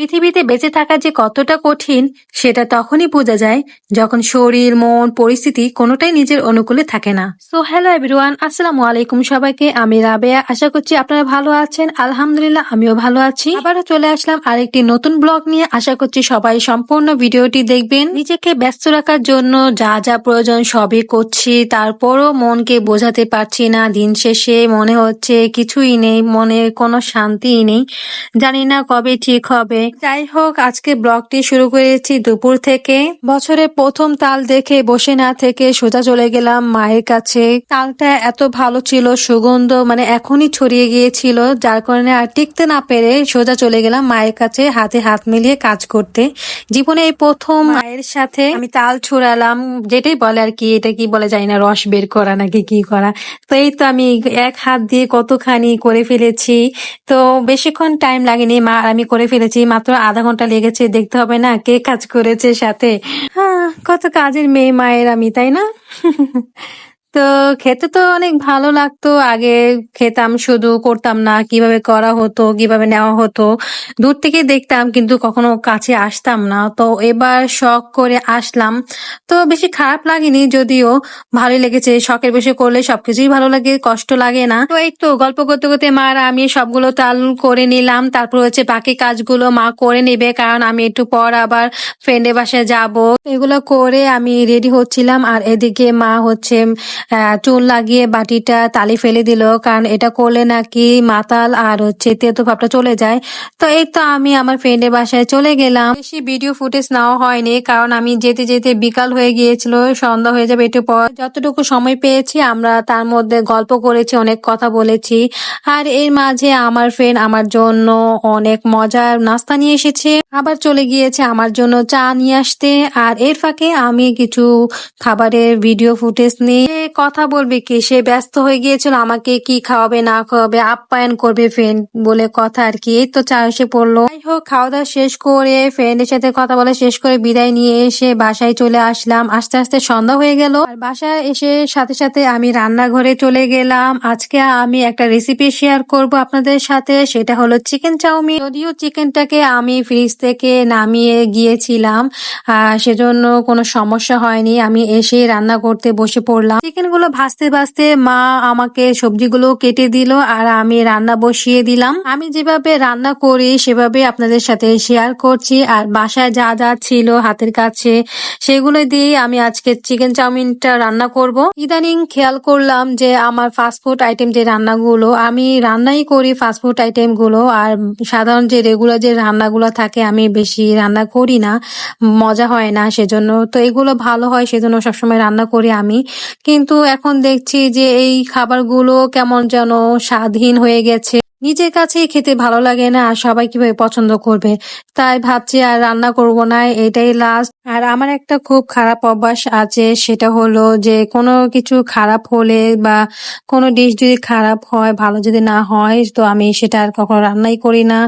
পৃথিবীতে বেঁচে থাকা যে কতটা কঠিন, সেটা তখনই বোঝা যায় যখন শরীর, মন, পরিস্থিতি কোনোটাই নিজের অনুকূলে থাকে না। সো হ্যালো এভরিওয়ান আসসালামু আলাইকুম সবাইকে। আমি রাবেয়া। আশা করছি আপনারা ভালো আছেন। আলহামদুলিল্লাহ, আমিও ভালো আছি। আবারও চলে আসলাম আরেকটি নতুন ব্লগ নিয়ে। আশা করছি সবাই সম্পূর্ণ ভিডিওটি দেখবেন। নিজেকে ব্যস্ত রাখার জন্য যা যা প্রয়োজন সবই করছি। তারপরও মনকে বোঝাতে পারছি না। দিন শেষে মনে হচ্ছে কিছুই নেই মনে কোনো শান্তিই নেই। জানি না কবে ঠিক হবে। যাই হোক আজকে ব্লগটি শুরু করেছি দুপুর থেকে। বছরের প্রথম তাল দেখে বসে না থেকে সোজা চলে গেলাম মায়ের কাছে। তালটা এত ভালো ছিল, সুগন্ধ মানে এখনই ছড়িয়ে গিয়েছিল, যার কারণে আর টিকতে না পেরে সোজা চলে গেলাম মায়ের কাছে হাতে হাত মিলিয়ে কাজ করতে। জীবনে এই প্রথম মায়ের সাথে আমি তাল ছুড়ালাম, যেটাই বলে আর কি, এটা কি বলে জানি না, রস বের করা নাকি কি করা। তো এই তো আমি এক হাত দিয়ে কতখানি করে ফেলেছি। তো বেশিক্ষণ টাইম লাগেনি, মা আমি করে ফেলেছি মাত্র আধা ঘণ্টা লেগেছে, দেখতে হবে না কে কাজ করেছে সাথে। হ্যাঁ কত কাজের মেয়ে, মায়ের আমি, তাই না? তো খেতে তো অনেক ভালো লাগতো। আগে খেতাম শুধু, করতাম না, কীভাবে করা হতো, কীভাবে নেওয়া হতো। দূর থেকে দেখতাম, কিন্তু কখনো কাছে আসতাম না। তো এবার শখ করে আসলাম। তো বেশি খারাপ লাগেনি যদিও, ভালোই লেগেছে। শখের বসে করলে সবকিছুই ভালো লাগে, কষ্ট লাগে না। তো এই তো গল্প করতে করতে মা আর আমি সবগুলো তাল করে নিলাম। তারপর হচ্ছে বাকি কাজগুলো মা করে নেবে, কারণ আমি একটু পর আবার ফ্রেন্ডের বাসায় যাব। এগুলো করে আমি রেডি হচ্ছিলাম। আর এদিকে মা হচ্ছে চুল লাগিয়ে বাটিটা তালি ফেলে দিল, কারণ এটা করলে নাকি মাতাল আর হচ্ছে তেতো ভাবটা চলে যায়। তো এই তো আমি আমার ফ্রেন্ডের বাসায় চলে গেলাম। বেশি ভিডিও ফুটেজ নেওয়া হয়নি, কারণ আমি যেতে যেতে বিকাল হয়ে গিয়েছিল, সন্ধ্যা হয়ে যাবে একটু পর। যতটুকু সময় পেয়েছি, আমরা তার মধ্যে গল্প করেছি, অনেক কথা বলেছি। আর এর মাঝে আমার ফ্রেন্ড আমার জন্য অনেক মজার নাস্তা নিয়ে এসেছে। আবার চলে গিয়েছে আমার জন্য চা নিয়ে আসতে। আর এর ফাঁকে আমি কিছু খাবারের ভিডিও ফুটেজ নিয়ে কথা বলবে কি? সে ব্যস্ত হয়ে গিয়েছিল, আমাকে কি খাওয়াবে, না খাওয়াবে, আপ্যায়ন করবে ফ্রেন্ড বলে কথা আর কি। এই তো চা এসে পড়ল। যাই হোক খাওয়া দাওয়া শেষ করে ফ্রেন্ডের সাথে কথা বলা শেষ করে বিদায় নিয়ে এসে বাসায় চলে আসলাম। আস্তে আস্তে সন্ধ্যা হয়ে গেল। আর বাসায় এসে সাথে সাথে আমি রান্নাঘরে চলে গেলাম। আজকে আমি একটা রেসিপি শেয়ার করব আপনাদের সাথে। সেটা হলো চিকেন চাউমিন। যদিও চিকেনটাকে আমি ফ্রিজ থেকে নামিয়ে গিয়েছিলাম সেজন্য কোনো সমস্যা হয়নি। আমি এসে রান্না করতে বসে পড়লাম। চিকেনগুলো ভাজতে ভাজতে মা আমাকে সবজিগুলো কেটে দিল আর আমি রান্না বসিয়ে দিলাম। আমি যেভাবে রান্না করি সেভাবে আপনাদের সাথে শেয়ার করছি। আর বাসায় যা যা ছিল হাতের কাছে, সেগুলো দিয়ে আমি আজকে চিকেন চাউমিনটা রান্না করব। ইদানিং খেয়াল করলাম যে আমার ফাস্টফুড আইটেম যে রান্নাগুলো, আমি রান্নাই করি ফাস্টফুড আইটেমগুলো। আর সাধারণ যে রেগুলার যে রান্নাগুলো থাকে আমি বেশি রান্না করি না, মজা হয় না সেজন্য। তো এগুলো ভালো হয় সেজন্য সবসময় রান্না করি আমি। কিন্তু এখন দেখছি যে এই খাবারগুলো কেমন যেন স্বাধীন হয়ে গেছে। নিজের কাছেই খেতে ভালো লাগে না আর সবাই কীভাবে পছন্দ করবে। তাই ভাবছি আর রান্না করব না, এটাই লাস্ট আর আমার একটা খুব খারাপ অভ্যাস আছে, সেটা হলো যে কোনো কিছু খারাপ হলে বা কোনো ডিশ যদি খারাপ হয়, ভালো যদি না হয়, তো আমি সেটা আর কখনো রান্নাই করি না।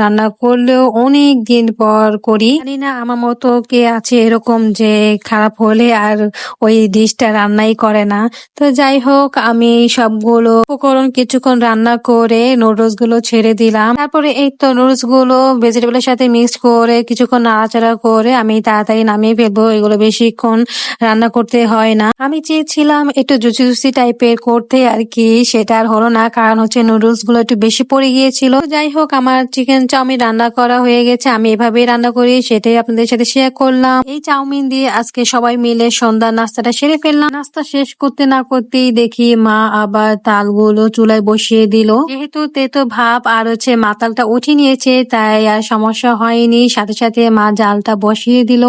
রান্না করলেও অনেক দিন পর করি। জানি না আমার মতো কে আছে এরকম যে খারাপ হলে আর ওই ডিশটা রান্নাই করে না। তো যাই হোক, আমি সবগুলো উপকরণ কিছুক্ষণ রান্না করে নুডলসগুলো ছেড়ে দিলাম। তারপরে এই তো নুডলসগুলো ভেজিটেবলের সাথে মিক্স করে কিছুক্ষণ নাড়াচাড়া করে আমি তাড়াতাড়ি নামিয়ে ফেলব। এগুলো বেশিক্ষণ রান্না করতে হয় না। আমি চেয়েছিলাম একটু জুচি জুচি টাইপের করতে আর কি, সেটা আর হলো না, কারণ হচ্ছে নুডলসগুলো একটু বেশি পড়ে গিয়েছিল। যাই হোক, আমার চিকেন চাউমিন রান্না করা হয়ে গেছে। আমি এভাবেই রান্না করি, সেটাই আপনাদের সাথে শেয়ার করলাম। এই চাউমিন দিয়ে আজকে সবাই মিলে সন্ধ্যা নাস্তাটা সেরে ফেললাম। নাস্তা শেষ করতে না করতেই দেখি মা আবার তালগুলো চুলায় বসিয়ে দিল। যেহেতু তেতো ভাব আর হচ্ছে মাতালটা উঠে নিয়েছে, তাই আর সমস্যা হয়নি। সাথে সাথে মা জালটা বসিয়ে দিল।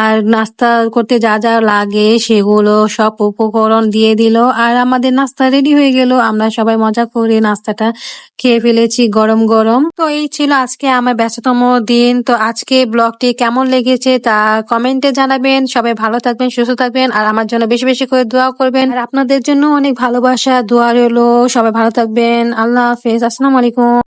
আর নাস্তা করতে যা যা লাগে সেগুলো সব উপকরণ দিয়ে দিল। আর আমাদের নাস্তা রেডি হয়ে গেল। আমরা সবাই মজা করে নাস্তাটা খেয়ে ফেলেছি গরম গরম। তো এই ছিল আজকে আমার ব্যস্ততম দিন। তো আজকে ব্লগটি কেমন লেগেছে তা কমেন্টে জানাবেন। সবাই ভালো থাকবেন, সুস্থ থাকবেন। আর আমার জন্য বেশি বেশি করে দোয়া করবেন। আর আপনাদের জন্য অনেক ভালোবাসা, দোয়া রইল। সবাই ভালো থাকবেন। আল্লাহ হাফেজ। আসসালামু আলাইকুম